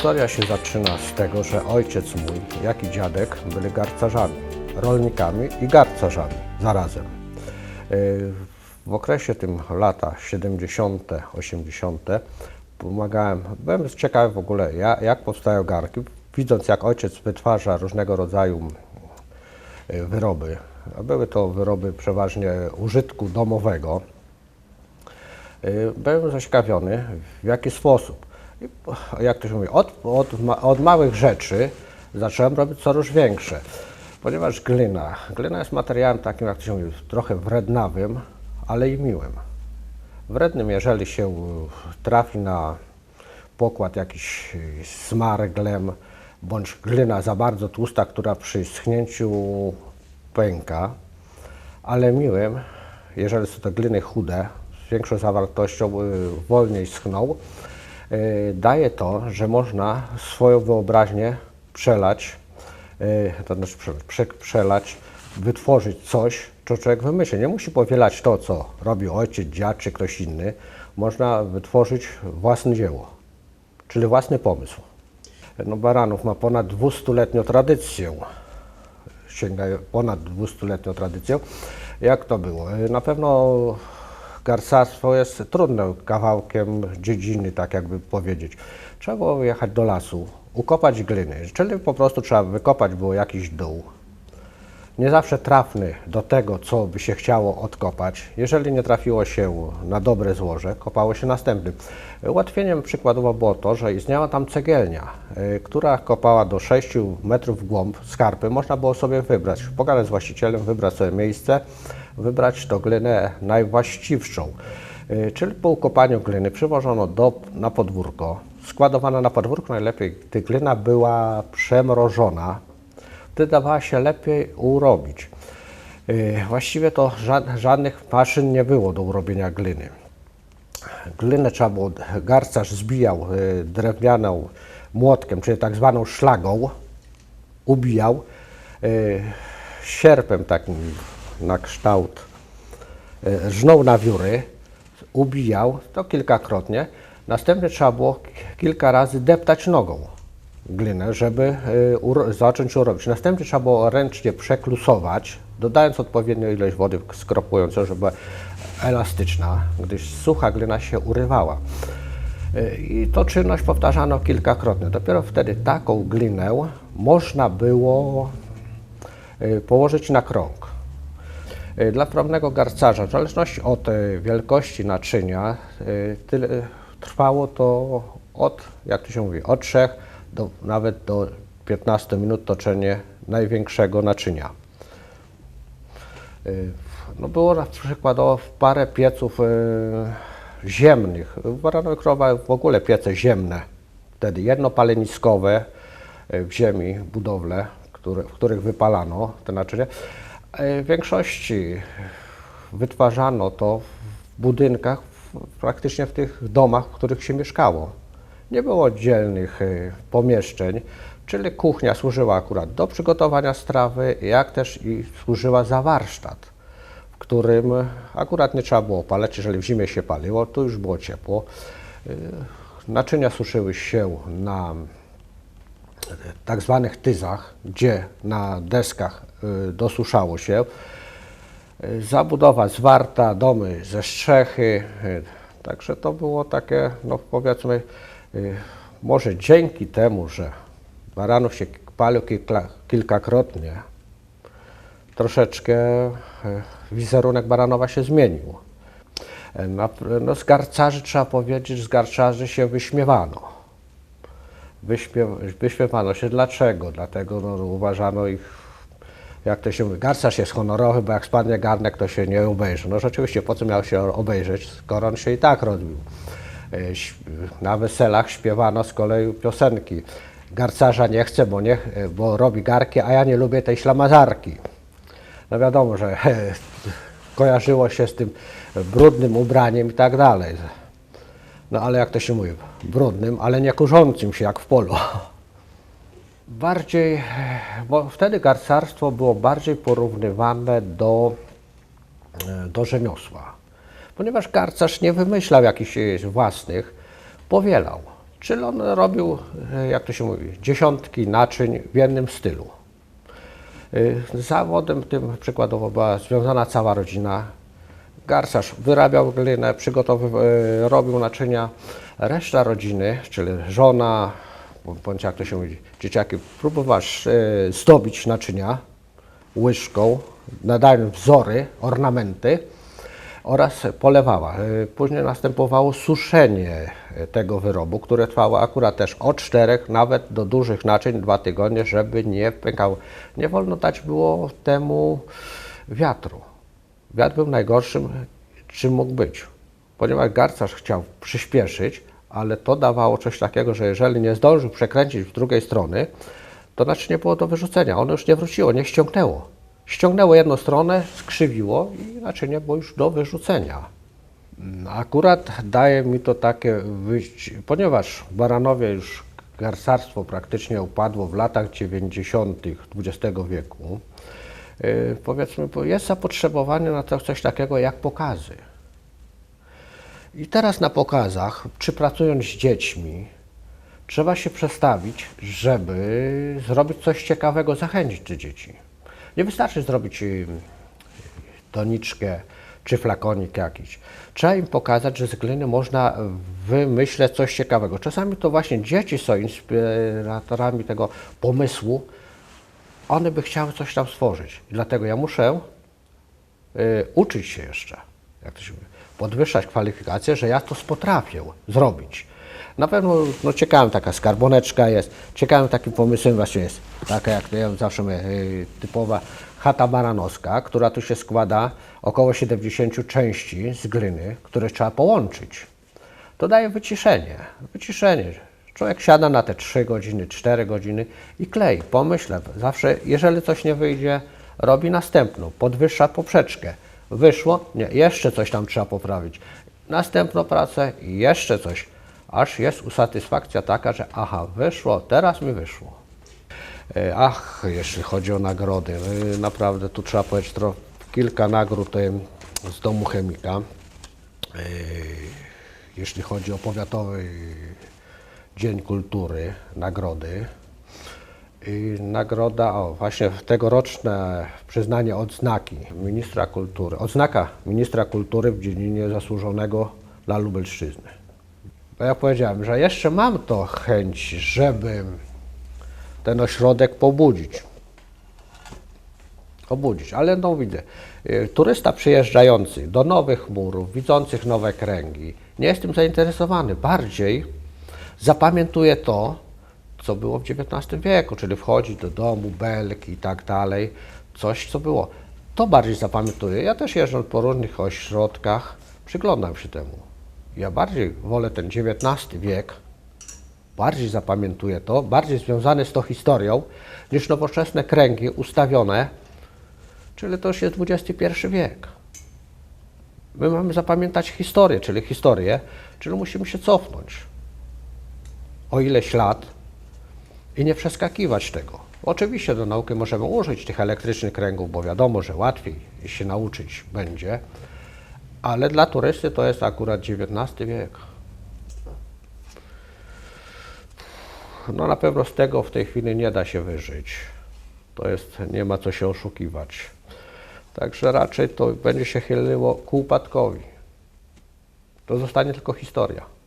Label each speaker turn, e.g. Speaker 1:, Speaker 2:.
Speaker 1: Historia się zaczyna z tego, że ojciec mój, jak i dziadek byli garcarzami, rolnikami i garcarzami zarazem. Yy, W okresie tym lata 70., 80. pomagałem, byłem ciekawy w ogóle, ja- jak powstają garki. Widząc, jak ojciec wytwarza różnego rodzaju y, wyroby, były to wyroby przeważnie użytku domowego, Y, Byłem zaciekawiony, w jaki sposób. I, jak to się mówi, od, od, od małych rzeczy zacząłem robić coraz większe. Ponieważ glina, glina jest materiałem takim, jak to się mówi, trochę wrednawym, ale i miłym. Wrednym, jeżeli się y, trafi na pokład jakiś y, smarglem, bądź glina za bardzo tłusta, która przy schnięciu pęka, ale miłym, jeżeli są to gliny chude, z większą zawartością, y, wolniej schną, daje to, że można swoją wyobraźnię przelać, y, to znaczy prze, prze, przelać, wytworzyć coś, co człowiek wymyśli. Nie musi powielać to, co robi ojciec, dziad czy ktoś inny. Można wytworzyć własne dzieło, czyli własny pomysł. No, Baranów ma ponad 200-letnią tradycję sięgają ponad 200-letnią tradycją. Jak to było? Y, Na pewno garcarstwo jest trudnym kawałkiem dziedziny, tak jakby powiedzieć. Trzeba było jechać do lasu, ukopać gliny, czyli po prostu trzeba wykopać było jakiś dół. Nie zawsze trafny do tego, co by się chciało odkopać. Jeżeli nie trafiło się na dobre złoże, kopało się następnym. Ułatwieniem przykładowo było to, że istniała tam cegielnia, y, która kopała do 6 metrów w głąb skarpy. Można było sobie wybrać, pogadać z właścicielem, wybrać sobie miejsce, wybrać tą glinę najwłaściwszą. Y, Czyli po ukopaniu gliny przywożono do, na podwórko. Składowana na podwórku najlepiej, gdy glina była przemrożona, wtedy dawała się lepiej urobić. Yy, Właściwie to ża- żadnych maszyn nie było do urobienia gliny. Glinę trzeba było, garcarz zbijał yy, drewnianą młotkiem, czyli tak zwaną szlagą, ubijał sierpem takim na kształt yy, żnął na wióry, ubijał to kilkakrotnie. Następnie trzeba było kilka razy deptać nogą glinę, żeby uro- zacząć ją robić. Następnie trzeba było ręcznie przeklusować, dodając odpowiednią ilość wody skropującą, żeby elastyczna, gdyż sucha glina się urywała. Y, I to czynność powtarzano kilkakrotnie. Dopiero wtedy taką glinę można było położyć na krąg. Y, Dla prawnego garcarza, w zależności od y, wielkości naczynia, y, tyle, trwało to od, jak to się mówi, od 3 do nawet do 15 minut toczenie największego naczynia. No było na przykładowo parę pieców ziemnych. W Baranowej Krowa w ogóle piece ziemne. Wtedy jednopaleniskowe w ziemi budowle, które, w których wypalano te naczynia. Y, W większości wytwarzano to w budynkach, praktycznie w tych domach, w których się mieszkało. Nie było oddzielnych y, pomieszczeń, czyli kuchnia służyła akurat do przygotowania strawy, jak też i służyła za warsztat, w którym akurat nie trzeba było palać, jeżeli w zimie się paliło, to już było ciepło. Y, Naczynia suszyły się na tak zwanych tyzach, gdzie na deskach dosuszało się. Y, Zabudowa zwarta, domy ze strzechy, y, także to było takie, no powiedzmy, y, może dzięki temu, że Baranów się palił kilka, kilkakrotnie, troszeczkę y, wizerunek Baranowa się zmienił. Y, no z trzeba powiedzieć, z garcarzy się wyśmiewano. Wyśmiew, wyśmiewano się dlaczego? Dlatego no, uważano ich, jak to się mówi, garcarz jest honorowy, bo jak spadnie garnek, to się nie obejrzy. No rzeczywiście, po co miał się obejrzeć, skoro on się i tak rozbił. E, Na weselach śpiewano z kolei piosenki. Garcarza nie chcę, bo, nie, bo robi garki, a ja nie lubię tej ślamazarki. No wiadomo, że kojarzyło się z tym brudnym ubraniem i tak dalej. No ale jak to się mówi, brudnym, ale nie kurzącym się jak w polu. Bardziej, bo wtedy garcarstwo było bardziej porównywane do, e, do rzemiosła. Ponieważ garcarz nie wymyślał jakichś e, własnych, powielał. Czyli on robił, e, jak to się mówi, dziesiątki naczyń w jednym stylu. Zawodem tym przykładowo była związana cała rodzina. Garcarz wyrabiał glinę, przygotowywał, robił naczynia. Reszta rodziny, czyli żona, bądź jak to się mówi, dzieciaki, próbowała y, zdobić naczynia łyżką, nadając wzory, ornamenty oraz polewała. Y, Później następowało suszenie y, tego wyrobu, które trwało akurat też od czterech nawet do dużych naczyń dwa tygodnie, żeby nie pękało. Nie wolno dać było temu wiatru. Wiatr był najgorszym, czym mógł być, ponieważ garcarz chciał przyspieszyć, ale to dawało coś takiego, że jeżeli nie zdążył przekręcić w drugiej strony, to naczynie było do wyrzucenia. Ono już nie wróciło, nie ściągnęło. Ściągnęło jedną stronę, skrzywiło i naczynie było już do wyrzucenia. Akurat daje mi to takie wyjść, ponieważ w Baranowie już garcarstwo praktycznie upadło w latach 90. XX wieku, yy, powiedzmy, jest zapotrzebowanie na to coś takiego jak pokazy. I teraz na pokazach, czy pracując z dziećmi, trzeba się przestawić, żeby zrobić coś ciekawego, zachęcić te dzieci. Nie wystarczy zrobić y, toniczkę czy flakonik jakiś. Trzeba im pokazać, że z gliny można wymyśleć coś ciekawego. Czasami to właśnie dzieci są inspiratorami tego pomysłu. One by chciały coś tam stworzyć. Dlatego ja muszę y, uczyć się jeszcze, jak to się mówi, podwyższać kwalifikacje, że ja to potrafię zrobić. Na pewno no, ciekawym taka skarboneczka jest, ciekawym takim pomysłem właśnie jest taka, jak ja zawsze mówię, y, typowa chata baranowska, która tu się składa około 70 części z gliny, które trzeba połączyć. To daje wyciszenie, wyciszenie. Człowiek siada na te 3 godziny, 4 godziny i klei, pomyślę. Zawsze, jeżeli coś nie wyjdzie, robi następną, podwyższa poprzeczkę. Wyszło? Nie, jeszcze coś tam trzeba poprawić. Następną pracę jeszcze coś. Aż jest usatysfakcja taka, że aha, wyszło, teraz mi wyszło. E, Ach, jeśli chodzi o nagrody, e, naprawdę tu trzeba powiedzieć tro, kilka nagród z domu chemika. E, Jeśli chodzi o Powiatowy Dzień Kultury, nagrody. I nagroda, o właśnie tegoroczne przyznanie odznaki ministra kultury, odznaka ministra kultury w dziedzinie zasłużonego dla Lubelszczyzny. Bo ja powiedziałem, że jeszcze mam to chęć, żeby ten ośrodek pobudzić. Obudzić, ale no widzę, y, turysta przyjeżdżający do nowych murów, widzących nowe kręgi, nie jest tym zainteresowany. Bardziej zapamiętuje to, co było w XIX wieku, czyli wchodzi do domu, belki i tak dalej, coś, co było. To bardziej zapamiętuje. Ja też jeżdżąc po różnych ośrodkach, przyglądam się temu. Ja bardziej wolę ten XIX wiek, bardziej zapamiętuję to, bardziej związane z tą historią, niż nowoczesne kręgi ustawione, czyli to już jest XXI wiek. My mamy zapamiętać historię, czyli historię, czyli musimy się cofnąć o ileś lat i nie przeskakiwać tego. Oczywiście do nauki możemy użyć tych elektrycznych kręgów, bo wiadomo, że łatwiej się nauczyć będzie, ale dla turysty to jest akurat XIX wiek. No na pewno z tego w tej chwili nie da się wyżyć. To jest, nie ma co się oszukiwać. Także raczej to będzie się chyliło ku upadkowi. To zostanie tylko historia.